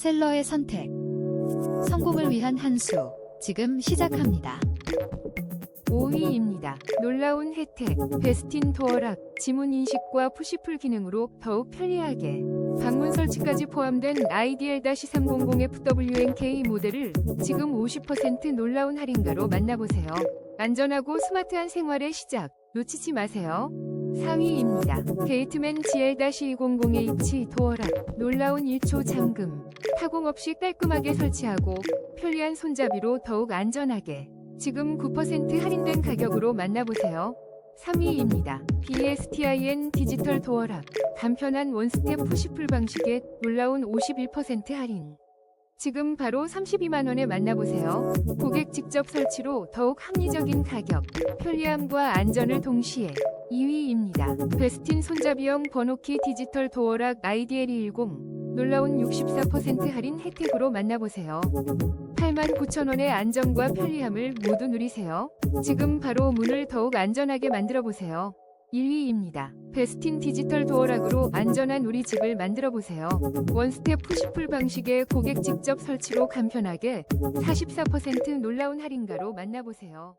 셀러의 선택. 성공을 위한 한 수. 지금 시작합니다. 5위입니다. 놀라운 혜택, 베스틴 도어락, 지문 인식과 푸시풀 기능으로 더욱 편리하게 방문 설치까지 포함된 IDL-300FWNK 모델을 지금 50% 놀라운 할인가로 만나보세요. 안전하고 스마트한 생활의 시작, 놓치지 마세요. 4위입니다. 게이트맨 GL-200H 도어락, 놀라운 1초 잠금, 타공 없이 깔끔하게 설치하고 편리한 손잡이로 더욱 안전하게 지금 9% 할인된 가격으로 만나보세요. 3위입니다. BSTIN 디지털 도어락 간편한 원스텝 푸시풀 방식에 놀라운 51% 할인. 지금 바로 32만원에 만나보세요. 고객 직접 설치로 더욱 합리적인 가격, 편리함과 안전을 동시에 2위입니다. 베스틴 손잡이형 번호키 디지털 도어락 IDL210 놀라운 64% 할인 혜택으로 만나보세요. 89,000원의 안정과 편리함을 모두 누리세요. 지금 바로 문을 더욱 안전하게 만들어 보세요. 1위입니다. 베스틴 디지털 도어락으로 안전한 우리 집을 만들어 보세요. 원스텝 푸시풀 방식의 고객 직접 설치로 간편하게 44% 놀라운 할인가로 만나보세요.